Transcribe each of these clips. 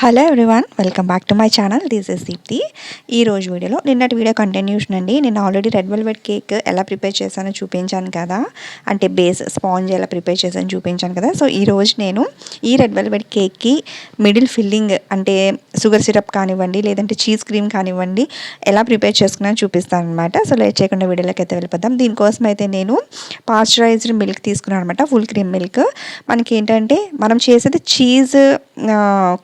Hello everyone welcome back to my channel this is Deepthi ఈ రోజు వీడియోలో నిన్నటి వీడియో కంటిన్యూషన్ అండి. నేను ఆల్రెడీ రెడ్ వెల్వెట్ కేక్ ఎలా ప్రిపేర్ చేశానో చూపించాను కదా. అంటే బేస్ స్పాంజ్ ఎలా ప్రిపేర్ చేశాను చూపించాను కదా. సో ఈ రోజు నేను ఈ రెడ్ వెల్వెట్ కేక్కి మిడిల్ ఫిల్లింగ్ అంటే షుగర్ సిరప్ కానివ్వండి లేదంటే చీజ్ క్రీమ్ కానివ్వండి ఎలా ప్రిపేర్ చేసుకున్నా చూపిస్తాను అనమాట సో లేట్ చేయకుండా వీడియోలోకి అయితే వెళ్ళిపోతాం దీనికోసం అయితే నేను పాశ్చరైజ్డ్ మిల్క్ తీసుకున్నాను అనమాట ఫుల్ క్రీమ్ మిల్క్ మనకి ఏంటంటే మనం చేసేది చీజ్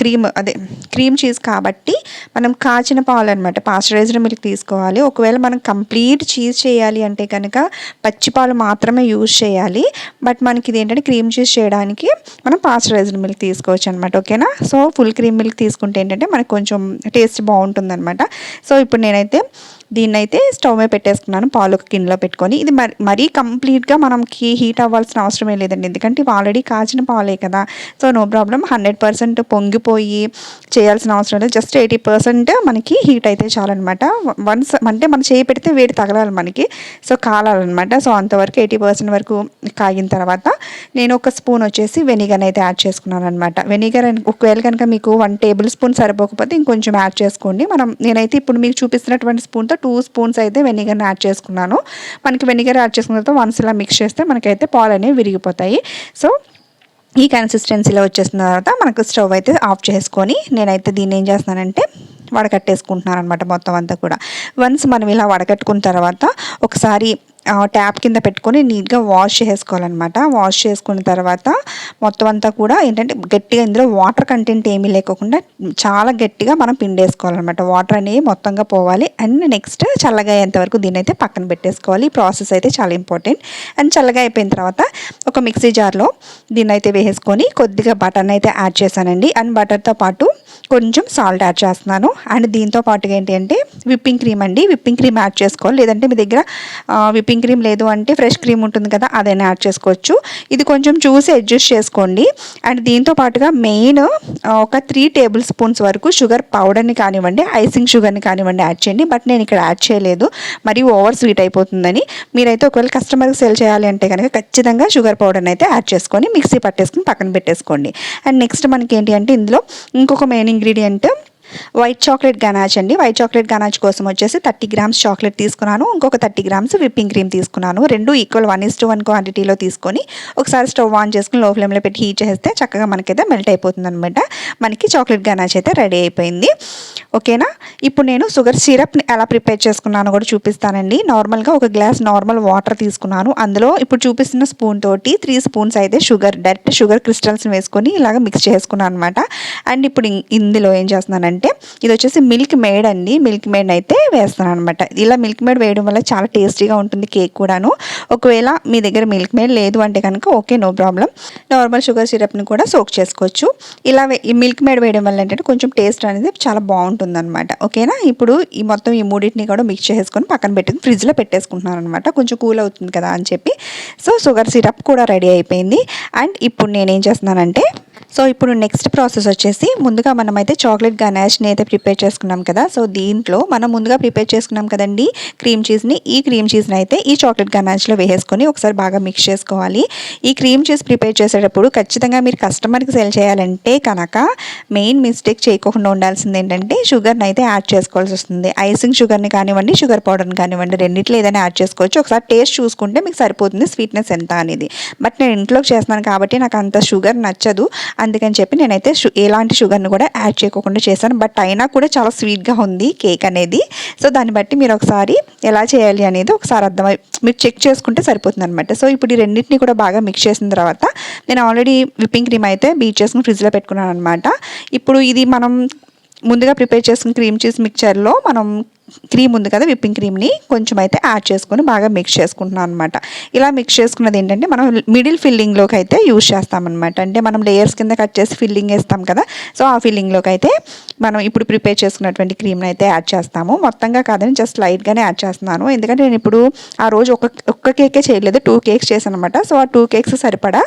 క్రీమ్ అదే క్రీమ్ చీజ్ కాబట్టి మనం కాచిన పాలు అనమాట పాస్చరైజ్డ్ మిల్క్ తీసుకోవాలి. ఒకవేళ మనం కంప్లీట్ చీజ్ చేయాలి అంటే కనుక పచ్చి పాలు మాత్రమే యూజ్ చేయాలి. బట్ మనకి ఇది ఏంటంటే క్రీమ్ చీజ్ చేయడానికి మనం పాస్చరైజ్డ్ మిల్క్ తీసుకోవచ్చు అనమాట ఓకేనా సో ఫుల్ క్రీమ్ మిల్క్ తీసుకుంటే ఏంటంటే మనకు కొంచెం టేస్ట్ బాగుంటుంది అనమాట సో ఇప్పుడు నేనైతే దీన్ని అయితే స్టవ్ మీద పెట్టేసుకున్నాను పాలు ఒక గిన్నెలో పెట్టుకొని. ఇది మరి మరీ కంప్లీట్గా మనకి హీట్ అవ్వాల్సిన అవసరమే లేదండి. ఎందుకంటే ఇవి ఆల్రెడీ కాచిన పాలే కదా. So no problem hundred percent పొంగిపోయి చేయాల్సిన అవసరం లేదు. జస్ట్ ఎయిటీ పర్సెంట్ మనకి హీట్ అయితే చాలన్నమాట. వన్స్ అంటే మనం చేయి పెడితే వేడి తగలాలి మనకి. సో కాలాలన్నమాట. సో అంతవరకు ఎయిటీ పర్సెంట్ వరకు కాగిన తర్వాత నేను ఒక స్పూన్ వచ్చేసి వెనిగర్ అయితే యాడ్ చేసుకున్నాను అనమాట వెనిగర్ ఒకవేళ కనుక మీకు వన్ టేబుల్ స్పూన్ సరిపోకపోతే ఇంకొంచెం యాడ్ చేసుకోండి. మనం నేనైతే ఇప్పుడు మీకు చూపిస్తున్నటువంటి స్పూన్తో టూ స్పూన్స్ అయితే వెనిగర్ని యాడ్ చేసుకున్నాను. మనకి వెనిగర్ యాడ్ చేసుకున్న తర్వాత వన్స్ ఇలా మిక్స్ చేస్తే మనకైతే పాలు అనేవి విరిగిపోతాయి. సో ఈ కన్సిస్టెన్సీలో వచ్చేసిన తర్వాత మనకు స్టవ్ అయితే ఆఫ్ చేసుకొని నేనైతే దీన్ని ఏం చేస్తున్నానంటే వడకట్టేసుకుంటున్నాను అనమాట మొత్తం అంతా కూడా. వన్స్ మనం ఇలా వడకట్టుకున్న తర్వాత ఒకసారి ట్యాప్ కింద పెట్టుకొని నీట్గా వాష్ చేసుకోవాలన్నమాట. వాష్ చేసుకున్న తర్వాత మొత్తం అంతా కూడా ఏంటంటే గట్టిగా ఇందులో వాటర్ కంటెంట్ ఏమీ లేకుండా చాలా గట్టిగా మనం పిండేసుకోవాలన్నమాట. వాటర్ అనేవి మొత్తంగా పోవాలి. అండ్ నెక్స్ట్ చల్లగా అయ్యేంత వరకు దీన్ని అయితే పక్కన పెట్టేసుకోవాలి. ఈ ప్రాసెస్ అయితే చాలా ఇంపార్టెంట్. అండ్ చల్లగా అయిపోయిన తర్వాత ఒక మిక్సీ జార్లో దీన్ని అయితే వేసుకొని కొద్దిగా బటర్ని అయితే యాడ్ చేశానండి. అండ్ బటర్తో పాటు కొంచెం సాల్ట్ యాడ్ చేస్తున్నాను. అండ్ దీంతో పాటుగా ఏంటి అంటే విప్పింగ్ క్రీమ్ అండి. విప్పింగ్ క్రీమ్ యాడ్ చేసుకోవాలి. లేదంటే మీ దగ్గర విప్పింగ్ క్రీమ్ లేదు అంటే ఫ్రెష్ క్రీమ్ ఉంటుంది కదా అదైనా యాడ్ చేసుకోవచ్చు. ఇది కొంచెం చూసి అడ్జస్ట్ చేసుకోండి. అండ్ దీంతో పాటుగా మెయిన్ ఒక త్రీ టేబుల్ స్పూన్స్ వరకు షుగర్ పౌడర్ని కానివ్వండి ఐసింగ్ షుగర్ని కానివ్వండి యాడ్ చేయండి. బట్ నేను ఇక్కడ యాడ్ చేయలేదు. మరి ఓవర్ స్వీట్ అయిపోతుందని. మీరైతే ఒకవేళ కస్టమర్కి సెల్ చేయాలి అంటే కనుక ఖచ్చితంగా షుగర్ పౌడర్ని అయితే యాడ్ చేసుకొని మిక్సీ పట్టేసుకుని పక్కన పెట్టేసుకోండి. అండ్ నెక్స్ట్ మనకి ఏంటి అంటే ఇందులో ఇంకొక main ingredient white chocolate ganache అండి. వైట్ చాక్లెట్ గనాజ్ కోసం వచ్చేసి థర్టీ గ్రామ్స్ చాక్లెట్ తీసుకున్నాను. ఇంకొక థర్టీ గ్రామ్స్ విప్పింగ్ క్రీమ్ తీసుకున్నాను. రెండు equal one is to one క్వాంటిటీలో తీసుకొని ఒకసారి స్టవ్ ఆన్ చేసుకుని లో ఫ్లేమ్లో పెట్టి హీట్ చేస్తే చక్కగా మనకైతే మెల్ట్ అయిపోతుంది అనమాట మనకి చాక్లెట్ గనాజ్ అయితే రెడీ అయిపోయింది. ఓకేనా? ఇప్పుడు నేను షుగర్ సిరప్ని ఎలా ప్రిపేర్ చేసుకున్నానో కూడా చూపిస్తానండి. నార్మల్గా ఒక గ్లాస్ నార్మల్ వాటర్ తీసుకున్నాను. అందులో ఇప్పుడు చూపిస్తున్న స్పూన్ తోటి త్రీ స్పూన్స్ అయితే షుగర్ డైరెక్ట్ షుగర్ క్రిస్టల్స్ని వేసుకొని ఇలాగ మిక్స్ చేసుకున్నాను అనమాట అండ్ ఇప్పుడు ఇందులో ఏం చేస్తున్నానంటే ఇది వచ్చేసి మిల్క్ మేడ్ అండి. మిల్క్ మేడ్ అయితే వేస్తాను అనమాట ఇలా మిల్క్ మేడ్ వేయడం వల్ల చాలా టేస్టీగా ఉంటుంది కేక్ కూడాను. ఒకవేళ మీ దగ్గర మిల్క్ మేడ్ లేదు అంటే కనుక okay no problem normal sugar సిరప్ని కూడా సోక్ చేసుకోవచ్చు. ఇలా ఈ మిల్క్ మేడ్ వేయడం వల్ల ఏంటంటే కొంచెం టేస్ట్ అనేది చాలా బాగుంటుంది. అనమాట ఓకేనా? ఇప్పుడు ఈ మొత్తం ఈ మూడింటిని కూడా మిక్స్ చేసుకొని పక్కన పెట్టుకుని ఫ్రిడ్జ్లో పెట్టేసుకుంటున్నాను అనమాట కొంచెం కూల్ అవుతుంది కదా అని చెప్పి. సో షుగర్ సిరప్ కూడా రెడీ అయిపోయింది. అండ్ ఇప్పుడు నేనేం చేస్తున్నానంటే సో ఇప్పుడు నెక్స్ట్ ప్రాసెస్ వచ్చేసి ముందుగా మనమైతే చాక్లెట్ గనాష్ని అయితే ప్రిపేర్ చేసుకున్నాం కదా. సో దీంట్లో మనం ముందుగా ప్రిపేర్ చేసుకున్నాం కదండి క్రీమ్ చీజ్ని ఈ క్రీమ్ చీజ్ని అయితే ఈ చాక్లెట్ గనాష్లో వేసేసుకొని ఒకసారి బాగా మిక్స్ చేసుకోవాలి. ఈ క్రీమ్ చీజ్ ప్రిపేర్ చేసేటప్పుడు ఖచ్చితంగా మీరు కస్టమర్కి సెల్ చేయాలంటే కనుక మెయిన్ మిస్టేక్ చేయకుండా ఉండాల్సింది ఏంటంటే షుగర్ని అయితే యాడ్ చేసుకోవాల్సి వస్తుంది. ఐసింగ్ షుగర్ని కానివ్వండి షుగర్ పౌడర్ని కానివ్వండి రెండింటిలో ఏదైనా యాడ్ చేసుకోవచ్చు. ఒకసారి టేస్ట్ చూసుకుంటే మీకు సరిపోతుంది స్వీట్నెస్ ఎంత అనేది. బట్ నేను ఇంట్లోకి చేస్తున్నాను కాబట్టి నాకు అంత షుగర్ నచ్చదు. అందుకని చెప్పి నేనైతే ఎలాంటి షుగర్ని కూడా యాడ్ చేయకుండా చేశాను. బట్ అయినా కూడా చాలా స్వీట్గా ఉంది కేక్ అనేది. సో దాన్ని బట్టి మీరు ఒకసారి ఎలా చేయాలి అనేది ఒకసారి అర్థమై మీరు చెక్ చేసుకుంటే సరిపోతుంది అనమాట సో ఇప్పుడు ఈ రెండింటిని కూడా బాగా మిక్స్ చేసిన తర్వాత నేను ఆల్రెడీ విప్పింగ్ క్రీమ్ అయితే బీట్ చేసుకుని ఫ్రిడ్జ్లో పెట్టుకున్నాను అనమాట ఇప్పుడు ఇది మనం ముందుగా ప్రిపేర్ చేసుకున్న క్రీమ్ చీజ్ మిక్చర్లో మనం క్రీమ్ ఉంది కదా విప్పింగ్ క్రీమ్ని కొంచెం అయితే యాడ్ చేసుకొని బాగా మిక్స్ చేసుకుంటున్నాం అనమాట ఇలా మిక్స్ చేసుకున్నది ఏంటంటే మనం మిడిల్ ఫిల్లింగ్లోకి అయితే యూజ్ చేస్తామన్నమాట. అంటే మనం లేయర్స్ కింద కట్ చేసి ఫిల్లింగ్ వేస్తాం కదా సో ఆ ఫిల్లింగ్లోకి అయితే మనం ఇప్పుడు ప్రిపేర్ చేసుకున్నటువంటి క్రీమ్ని అయితే యాడ్ చేస్తాము. మొత్తంగా కాదని జస్ట్ లైట్గానే యాడ్ చేస్తున్నాను. ఎందుకంటే నేను ఇప్పుడు ఆ రోజు ఒక ఒక్క కేకే చేయలేదు టూ కేక్స్ చేశాను అనమాట సో ఆ టూ కేక్స్ సరిపడా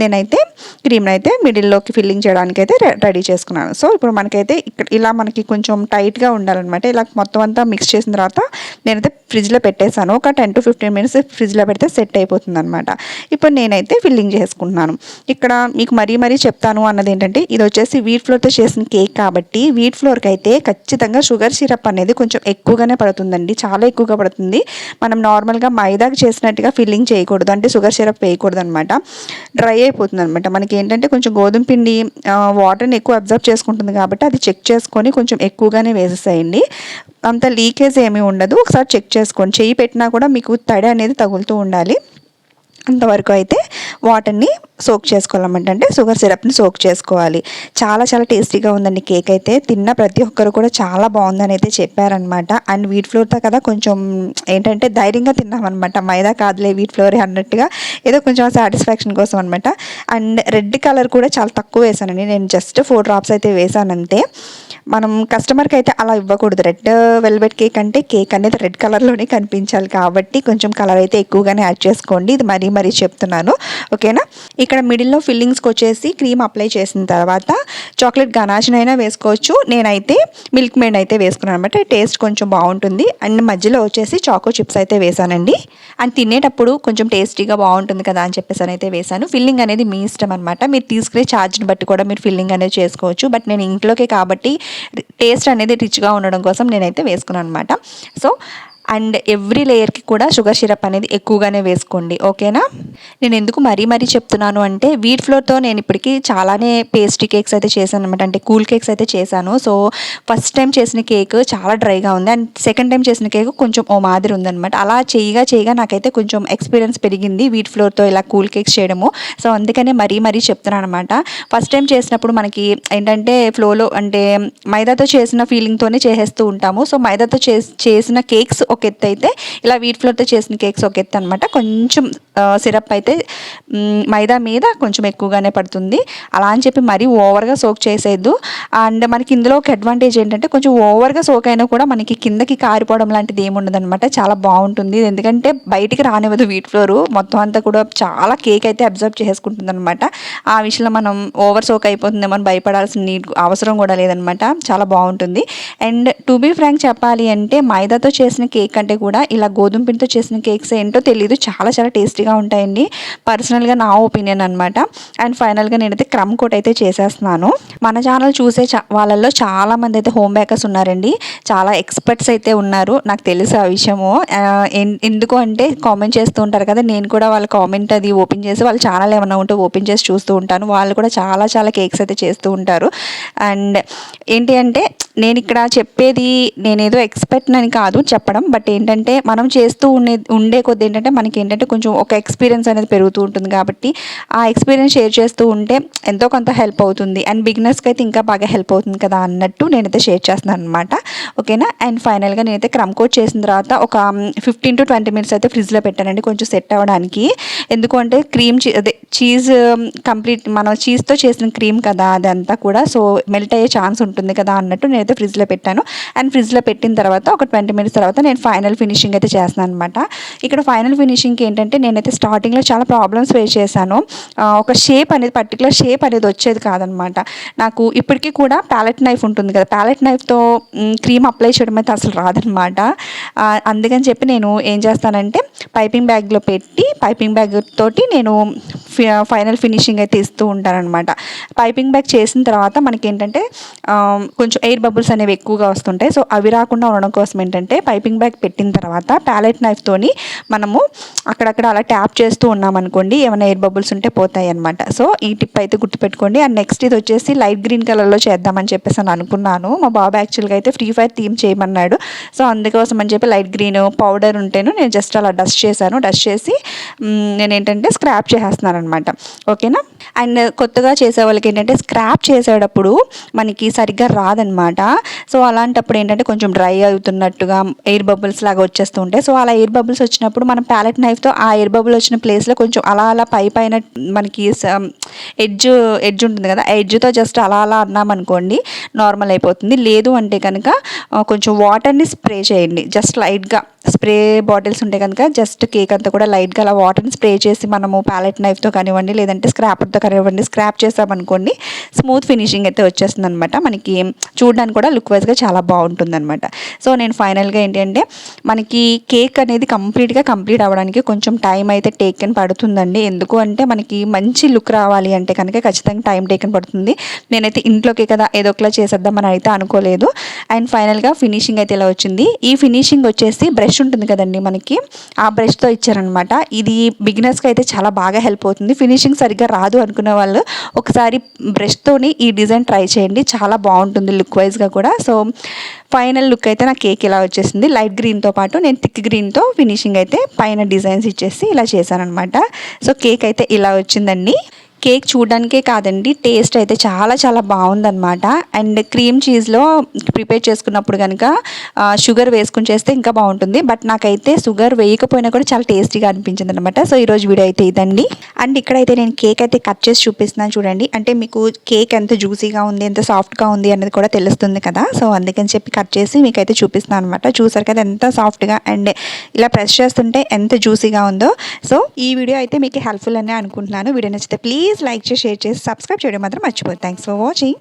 నేనైతే క్రీమ్ని అయితే మిడిల్లోకి ఫిల్లింగ్ చేయడానికి అయితే రెడీ చేసుకున్నాను. సో ఇప్పుడు మనకైతే ఇక్కడ ఇలా మనకి కొంచెం టైట్గా ఉండాలన్నమాట. ఇలా మొత్తం అంతా మిక్స్ చేసిన తర్వాత నేనైతే ఫ్రిడ్జ్లో పెట్టేశాను. ఒక టెన్ టు ఫిఫ్టీన్ మినిట్స్ ఫ్రిడ్జ్లో పెడితే సెట్ అయిపోతుంది అనమాట ఇప్పుడు నేనైతే ఫిల్లింగ్ చేసుకుంటున్నాను. ఇక్కడ మీకు మరీ మరీ చెప్తాను అన్నది ఏంటంటే ఇది వచ్చేసి వీట్ ఫ్లోర్తో చేసిన కేక్ కాబట్టి వీట్ ఫ్లోర్కి అయితే ఖచ్చితంగా షుగర్ సిరప్ అనేది కొంచెం ఎక్కువగానే పడుతుందండి. చాలా ఎక్కువగా పడుతుంది. మనం నార్మల్గా మైదాకి చేసినట్టుగా ఫిల్లింగ్ చేయకూడదు. అంటే షుగర్ సిరప్ వేయకూడదు అనమాట డ్రై అయిపోతుంది అనమాట మనకి ఏంటంటే కొంచెం గోధుమ పిండి వాటర్ని ఎక్కువ అబ్జర్వ్ చేసుకుంటుంది కాబట్టి అది చెక్ చేసుకొని కొంచెం ఎక్కువగానే వేసేసేయండి. అంత లీకేజ్ ఏమీ ఉండదు. ఒకసారి చెక్ చేసుకోండి చెయ్యి పెట్టినా కూడా మీకు తడి అనేది తగులుతూ ఉండాలి. అంతవరకు అయితే వాటర్ని సోక్ చేసుకోవాలన్నమాట. అంటే షుగర్ సిరప్ని సోక్ చేసుకోవాలి. చాలా చాలా టేస్టీగా ఉందండి కేక్ అయితే. తిన్న ప్రతి ఒక్కరు కూడా చాలా బాగుందని అయితే చెప్పారనమాట అండ్ వీట్ ఫ్లోర్తో కదా కొంచెం ఏంటంటే ధైర్యంగా తిన్నామన్నమాట. మైదా కాదులే వీట్ ఫ్లోర్ అన్నట్టుగా ఏదో కొంచెం సాటిస్ఫాక్షన్ కోసం అనమాట అండ్ రెడ్ కలర్ కూడా చాలా తక్కువ వేసానండి. నేను జస్ట్ ఫోర్ డ్రాప్స్ అయితే వేసాను అంతే. మనం కస్టమర్కి అయితే అలా ఇవ్వకూడదు. రెడ్ వెల్వెట్ కేక్ అంటే కేక్ అనేది రెడ్ కలర్లోనే కనిపించాలి కాబట్టి కొంచెం కలర్ అయితే ఎక్కువగానే యాడ్ చేసుకోండి. ఇది మరీ మరీ చెప్తున్నాను. ఓకేనా? ఇక్కడ మిడిల్లో ఫిల్లింగ్స్కి వచ్చేసి క్రీమ్ అప్లై చేసిన తర్వాత చాక్లెట్ గనాచినైనా వేసుకోవచ్చు. నేనైతే మిల్క్ మేడ్ అయితే వేసుకున్నాను అనమాట. టేస్ట్ కొంచెం బాగుంటుంది. అండ్ మధ్యలో వచ్చేసి చాకో చిప్స్ అయితే వేసానండి. అండ్ తినేటప్పుడు కొంచెం టేస్టీగా బాగుంటుంది కదా అని చెప్పేసి అయితే వేసాను. ఫిల్లింగ్ అనేది మీ ఇష్టం అనమాట. మీరు తీసుకునే ఛార్జ్ని బట్టి కూడా మీరు ఫిల్లింగ్ అనేది చేసుకోవచ్చు. బట్ నేను ఇంట్లోకే కాబట్టి టేస్ట్ అనేది రిచ్గా ఉండడం కోసం నేనైతే వేసుకున్నాను అనమాట. సో అండ్ ఎవ్రీ లేయర్కి కూడా షుగర్ సిరప్ అనేది ఎక్కువగానే వేసుకోండి. ఓకేనా? నేను ఎందుకు మరీ మరీ చెప్తున్నాను అంటే వీట్ ఫ్లోర్తో నేను ఇప్పటికీ చాలానే పేస్ట్రీ కేక్స్ అయితే చేశాను అనమాట అంటే కూల్ కేక్స్ అయితే చేశాను. సో ఫస్ట్ టైం చేసిన కేక్ చాలా డ్రైగా ఉంది. అండ్ సెకండ్ టైం చేసిన కేక్ కొంచెం ఓ మాదిరి ఉందనమాట అలా చేయగా చేయగా నాకైతే కొంచెం ఎక్స్పీరియన్స్ పెరిగింది వీట్ ఫ్లోర్తో ఇలా కూల్ కేక్స్ చేయడము. సో అందుకనే మరీ మరీ చెప్తున్నాను అనమాట ఫస్ట్ టైం చేసినప్పుడు మనకి ఏంటంటే ఫ్లోలో అంటే మైదాతో చేసిన ఫీలింగ్తోనే చేసేస్తూ ఉంటాము. సో మైదాతో చేసిన కేక్స్ ఒక ఎత్తు అయితే ఇలా వీట్ ఫ్లోర్తో చేసిన కేక్స్ ఒక ఎత్తు అనమాట కొంచెం సిరప్ అయితే మైదా మీద కొంచెం ఎక్కువగానే పడుతుంది. అలా అని చెప్పి మరీ ఓవర్గా సోక్ చేసేద్దు అండ్ మనకి ఇందులో ఒక అడ్వాంటేజ్ ఏంటంటే కొంచెం ఓవర్గా సోక్ అయినా కూడా మనకి కిందకి కారిపోవడం లాంటిది ఏముండదు అనమాట చాలా బాగుంటుంది. ఎందుకంటే బయటికి రానివ్వదు వీట్ ఫ్లోర్. మొత్తం అంతా కూడా చాలా కేక్ అయితే అబ్జర్వ్ చేసుకుంటుంది అనమాట ఆ విషయంలో మనం ఓవర్ సోక్ అయిపోతుందేమో అని భయపడాల్సిన నీడ్ అవసరం కూడా లేదనమాట చాలా బాగుంటుంది. అండ్ టు బీ ఫ్రాంక్ చెప్పాలి అంటే మైదాతో చేసిన కేక్ కేక్ కంటే కూడా ఇలా గోధుమ పిండితో చేసిన కేక్స్ ఏంటో తెలియదు చాలా చాలా టేస్టీగా ఉంటాయండి. పర్సనల్గా నా ఒపీనియన్ అనమాట అండ్ ఫైనల్గా నేనైతే క్రమ్ కోట్ అయితే చేసేస్తున్నాను. మన ఛానల్ చూసే వాళ్ళల్లో చాలామంది అయితే హోమ్ బేకర్స్ ఉన్నారండి. చాలా ఎక్స్పర్ట్స్ అయితే ఉన్నారు. నాకు తెలుసు ఆ విషయము. ఎందుకు అంటే కామెంట్ చేస్తూ ఉంటారు కదా నేను కూడా వాళ్ళ కామెంట్ అది ఓపెన్ చేసి వాళ్ళ ఛానల్ ఏమైనా ఉంటే ఓపెన్ చేసి చూస్తూ ఉంటాను. వాళ్ళు కూడా చాలా చాలా కేక్స్ అయితే చేస్తూ ఉంటారు. అండ్ ఏంటి అంటే నేను ఇక్కడ చెప్పేది నేనేదో ఎక్స్పెక్ట్ అని కాదు చెప్పడం బట్ ఏంటంటే మనం చేస్తూ ఉండే ఉండే కొద్ది ఏంటంటే మనకి ఏంటంటే కొంచెం ఒక ఎక్స్పీరియన్స్ అనేది పెరుగుతూ ఉంటుంది కాబట్టి ఆ ఎక్స్పీరియన్స్ షేర్ చేస్తూ ఉంటే ఎంతో కొంత హెల్ప్ అవుతుంది. అండ్ బిగినర్స్కి అయితే ఇంకా బాగా హెల్ప్ అవుతుంది కదా అన్నట్టు నేనైతే షేర్ చేస్తున్నాను అనమాట ఓకేనా అండ్ ఫైనల్గా నేనైతే క్రమ్ కోట్ చేసిన తర్వాత ఒక ఫిఫ్టీన్ టు ట్వంటీ మినిట్స్ అయితే ఫ్రిడ్జ్లో పెట్టానండి కొంచెం సెట్ అవ్వడానికి. ఎందుకంటే క్రీమ్ అదే చీజ్ కంప్లీట్ మనం చీజ్తో చేసిన క్రీమ్ కదా అదంతా కూడా. సో మెల్ట్ అయ్యే ఛాన్స్ ఉంటుంది కదా అన్నట్టు నేనైతే ఫ్రిడ్జ్లో పెట్టాను. అండ్ ఫ్రిడ్జ్లో పెట్టిన తర్వాత ఒక ట్వంటీ మినిట్స్ తర్వాత నేను ఫైనల్ ఫినిషింగ్ అయితే చేస్తున్నాను అనమాట ఇక్కడ ఫైనల్ ఫినిషింగ్కి ఏంటంటే నేనైతే స్టార్టింగ్లో చాలా ప్రాబ్లమ్స్ ఫేస్ చేశాను. ఒక షేప్ అనేది పర్టికులర్ షేప్ అనేది వచ్చేది కాదనమాట నాకు ఇప్పటికీ కూడా ప్యాలెట్ నైఫ్ ఉంటుంది కదా ప్యాలెట్ నైఫ్తో క్రీమ్ అప్లై చేయడం అయితే అసలు రాదనమాట అందుకని చెప్పి నేను ఏం చేస్తానంటే పైపింగ్ బ్యాగ్లో పెట్టి పైపింగ్ బ్యాగ్ తోటి నేను ఫైనల్ ఫినిషింగ్ అయితే ఇస్తూ ఉంటారనమాట పైపింగ్ బ్యాగ్ చేసిన తర్వాత మనకి ఏంటంటే కొంచెం ఎయిర్ బబుల్స్ అనేవి ఎక్కువగా వస్తుంటాయి. సో అవి రాకుండా ఉండడం కోసం ఏంటంటే పైపింగ్ బ్యాగ్ పెట్టిన తర్వాత ప్యాలెట్ నైఫ్తోని మనము అక్కడక్కడ అలా ట్యాప్ చేస్తూ ఉన్నామనుకోండి ఏమైనా ఎయిర్ బబుల్స్ ఉంటే పోతాయి అనమాట సో ఈ టిప్ అయితే గుర్తుపెట్టుకోండి. అండ్ నెక్స్ట్ ఇది వచ్చేసి లైట్ గ్రీన్ కలర్లో చేద్దామని చెప్పేసి అని అనుకున్నాను. మా బాబు యాక్చువల్గా అయితే ఫ్రీ ఫైర్ థీమ్ చేయమన్నాడు. సో అందుకోసం అని చెప్పి లైట్ గ్రీన్ పౌడర్ ఉంటేను నేను జస్ట్ అలా డస్ట్ చేశాను. డస్ట్ చేసి నేను ఏంటంటే స్క్రాప్ చేసేస్తున్నాను అనమాట ఓకేనా? అండ్ కొత్తగా చేసే వాళ్ళకి ఏంటంటే స్క్రాప్ చేసేటప్పుడు మనకి సరిగ్గా రాదనమాట సో అలాంటప్పుడు ఏంటంటే కొంచెం డ్రై అవుతున్నట్టుగా ఎయిర్ బబుల్స్ లాగా వచ్చేస్తూ ఉంటాయి. సో అలా ఎయిర్ బబుల్స్ వచ్చినప్పుడు మనం ప్యాలెట్ నైఫ్తో ఆ ఎయిర్ బబుల్ వచ్చిన ప్లేస్లో కొంచెం అలా అలా పై పైన మనకి ఎడ్జ్ ఎడ్జ్ ఉంటుంది కదా ఎడ్జ్తో జస్ట్ అలా అలా అన్నామనుకోండి నార్మల్ అయిపోతుంది. లేదు అంటే కనుక కొంచెం వాటర్ని స్ప్రే చేయండి. జస్ట్ లైట్గా స్ప్రే బాటిల్స్ ఉంటే కనుక జస్ట్ కేక్ అంతా కూడా లైట్గా అలా వాటర్ని స్ప్రే చేసి మనము ప్యాలెట్ నైఫ్తో కానివ్వండి లేదంటే స్క్రాపర్తో కానివ్వండి స్క్రాప్ చేసామనుకోండి స్మూత్ ఫినిషింగ్ అయితే వచ్చేస్తుంది అనమాట మనకి చూడడానికి కూడా లుక్ వైజ్గా చాలా బాగుంటుంది అనమాట సో నేను ఫైనల్గా ఏంటంటే మనకి కేక్ అనేది కంప్లీట్గా కంప్లీట్ అవ్వడానికి కొంచెం టైం అయితే టేకెన్ పడుతుందండి. ఎందుకు అంటే మనకి మంచి లుక్ రావాలి అంటే కనుక ఖచ్చితంగా టైం టేకెన్ పడుతుంది. నేనైతే ఇంట్లోకి కదా ఏదో ఒకలా చేసేద్దామని అయితే అనుకోలేదు. అండ్ ఫైనల్గా ఫినిషింగ్ అయితే ఇలా వచ్చింది. ఈ ఫినిషింగ్ వచ్చేసి బ్రష్ ఉంటుంది కదండి మనకి ఆ బ్రష్తో ఇచ్చారనమాట ఇది బిగినర్స్కి అయితే చాలా బాగా హెల్ప్ అవుతుంది. ఫినిషింగ్ సరిగ్గా రాదు అనుకునే వాళ్ళు ఒకసారి బ్రష్తోని ఈ డిజైన్ ట్రై చేయండి. చాలా బాగుంటుంది లుక్ వైజ్గా కూడా. సో ఫైనల్ లుక్ అయితే నా కేక్ ఇలా వచ్చేసింది. లైట్ గ్రీన్తో పాటు నేను థిక్ గ్రీన్తో ఫినిషింగ్ అయితే పైన డిజైన్స్ ఇచ్చేసి ఇలా చేశానమాట సో కేక్ అయితే ఇలా వచ్చిందండి. కేక్ చూడడానికే కాదండి టేస్ట్ అయితే చాలా చాలా బాగుందన్నమాట. అండ్ క్రీమ్ చీజ్లో ప్రిపేర్ చేసుకున్నప్పుడు కనుక షుగర్ వేసుకుని చేస్తే ఇంకా బాగుంటుంది. బట్ నాకైతే షుగర్ వేయకపోయినా కూడా చాలా టేస్టీగా అనిపించింది అనమాట సో ఈరోజు వీడియో అయితే ఇదండి. అండ్ ఇక్కడైతే నేను కేక్ అయితే కట్ చేసి చూపిస్తున్నాను చూడండి. అంటే మీకు కేక్ ఎంత జ్యూసీగా ఉంది ఎంత సాఫ్ట్గా ఉంది అనేది కూడా తెలుస్తుంది కదా. సో అందుకని చెప్పి కట్ చేసి మీకు అయితే చూపిస్తున్నాను అనమాట చూసారు కదా ఎంత సాఫ్ట్గా అండ్ ఇలా ప్రెస్ చేస్తుంటే ఎంత జ్యూసీగా ఉందో. సో ఈ వీడియో అయితే మీకు హెల్ప్ఫుల్ అనే అనుకుంటున్నాను. వీడియో నచ్చితే ప్లీజ్ ప్లీజ్ లైక్ చేసి షేర్ చేసి సబ్స్క్రైబ్ చేయడం మాత్రం మర్చిపోదు థ్యాంక్స్ ఫర్ వాచింగ్